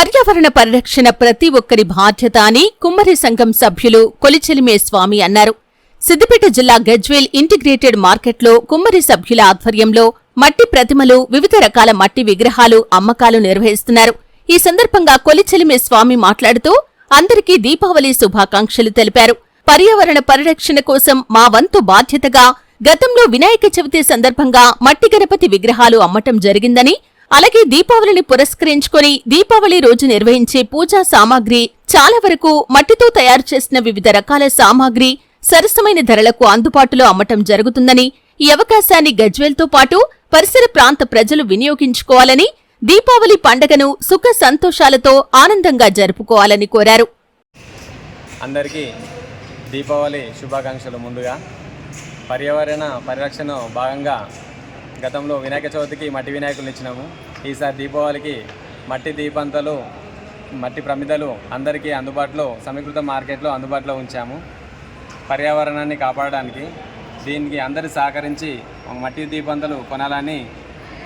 పర్యావరణ పరిరక్షణ ప్రతి ఒక్కరి బాధ్యత అని కుమ్మరి సంఘం సభ్యులు కొలిచెలిమే స్వామి అన్నారు. సిద్దిపేట జిల్లా గజ్వేల్ ఇంటిగ్రేటెడ్ మార్కెట్లో కుమ్మరి సభ్యుల ఆధ్వర్యంలో మట్టి ప్రతిమలు వివిధ రకాల మట్టి విగ్రహాలు అమ్మకాలు నిర్వహిస్తున్నారు. ఈ సందర్భంగా కొలిచెలిమే స్వామి మాట్లాడుతూ అందరికీ దీపావళి శుభాకాంక్షలు తెలిపారు. పర్యావరణ పరిరక్షణ కోసం మా వంతు బాధ్యతగా గతంలో వినాయక చవితి సందర్భంగా మట్టి గణపతి విగ్రహాలు అమ్మటం జరిగిందని అలాగే దీపావళిని పురస్కరించుకొని దీపావళి రోజు నిర్వహించే పూజా సామాగ్రి చాలా వరకు మట్టితో తయారు చేసిన వివిధ రకాల సామాగ్రి సరసమైన ధరలకు అందుబాటులో అమ్మటం జరుగుతుందని ఈ అవకాశాన్ని గజ్వేల్తో పాటు పరిసర ప్రాంత ప్రజలు వినియోగించుకోవాలని దీపావళి పండగను సుఖ సంతోషాలతో ఆనందంగా జరుపుకోవాలని కోరారు. అందరికీ దీపావళి శుభాకాంక్షలు ముందుగా. పర్యావరణ పరిరక్షణ భాగంగా గతంలో వినాయక చవితికి మట్టి వినాయకులు ఇచ్చినాము. ఈసారి దీపావళికి మట్టి దీపంతలు మట్టి ప్రమిదలు అందరికీ అందుబాటులో సమీకృత మార్కెట్లో అందుబాటులో ఉంచాము. పర్యావరణాన్ని కాపాడడానికి దీనికి అందరి సహకరించి మట్టి దీపంతలు కొనాలని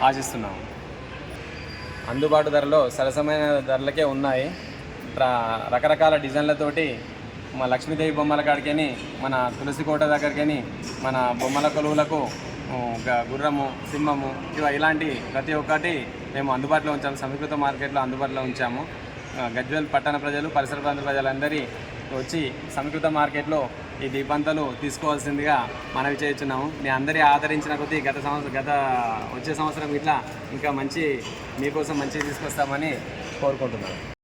ఆశిస్తున్నాము. అందుబాటు ధరలో సరసమైన ధరలకే ఉన్నాయి. రకరకాల డిజైన్లతోటి మా లక్ష్మీదేవి బొమ్మల కాడికని మన తులసి కోట దగ్గరికని మన బొమ్మల కొలువులకు గుర్రము సింహము ఇవ ఇలాంటి ప్రతి ఒక్కటి మేము అందుబాటులో ఉంచాము. సమీకృత మార్కెట్లో అందుబాటులో ఉంచాము. గజ్వేల్ పట్టణ ప్రజలు పరిసర ప్రాంత ప్రజలందరి వచ్చి సమీకృత మార్కెట్లో ఈ దీపంతలు తీసుకోవాల్సిందిగా మనవి చేస్తున్నాము. మీ అందరి ఆదరించిన కొద్దీ గత సంవత్సరం గత వచ్చే సంవత్సరం ఇట్లా ఇంకా మంచి మీకోసం మంచి తీసుకొస్తామని కోరుకుంటున్నాను.